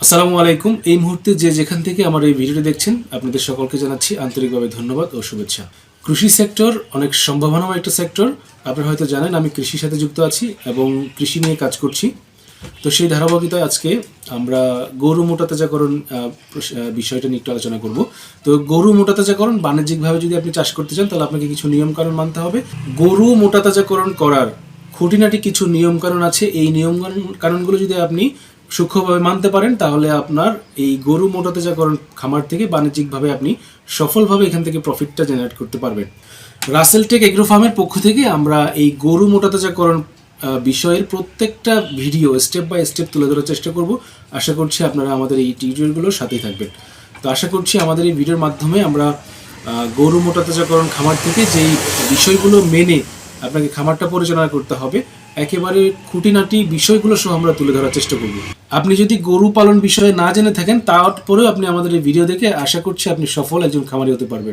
আসসালামু আলাইকুম। এই মুহূর্তে যে যেখান থেকে আমার এই ভিডিওটি দেখছেন আপনাদের সকলকে জানাচ্ছি আন্তরিকভাবে ধন্যবাদ ও শুভেচ্ছা। কৃষি সেক্টর অনেক সম্ভাবনাময় একটা সেক্টর। আপনারা হয়তো জানেন আমি কৃষির সাথে যুক্ত আছি এবং কৃষি নিয়ে কাজ করছি। তো সেই ধারাবাহিকতায় আজকে আমরা গরু প্রস- আহ, বিষয়টা নিয়ে একটু আলোচনা করব। তো গরু মোটাতাজাকরণ বাণিজ্যিকভাবে যদি আপনি চাষ করতে চান তাহলে আপনাকে কিছু নিয়মকানুন মানতে হবে। গরু মোটাতাজাকরণ করার খুঁটিনাটি কিছু নিয়মকানুন আছে। এই নিয়ম কানুনগুলো যদি আপনি সূক্ষ্মভাবে মানতে পারেন, তাহলে আপনার এই গরু মোটাতাজাকরণ খামার থেকে বাণিজ্যিকভাবে আপনি সফলভাবে এখান থেকে প্রফিটটা জেনারেট করতে পারবেন। রাসেল টেক এগ্রো ফার্মের পক্ষ থেকে আমরা এই গরু মোটাতাজাকরণ বিষয়ের প্রত্যেকটা ভিডিও স্টেপ বাই স্টেপ তুলে ধরার চেষ্টা করব। আশা করছি আপনারা আমাদের এই টিউটোরিয়ালগুলোর সাথেই থাকবেন। তো আশা করছি আমাদের এই ভিডিওর মাধ্যমে আমরা গরু মোটাতাজাকরণ খামার থেকে যেই বিষয়গুলো মেনে আপনাকে খামারটা পরিচালনা করতে হবে। একেবারে খুঁটিনাটি বিষয়গুলো সহ আমরা তুলে ধরার চেষ্টা করব। আপনি যদি গরু পালন বিষয়ে না জেনে থাকেন তারপরেও আপনি আমাদের এই ভিডিও দেখে আশা করছি আপনি সফল একজন খামারি হতে পারবেন।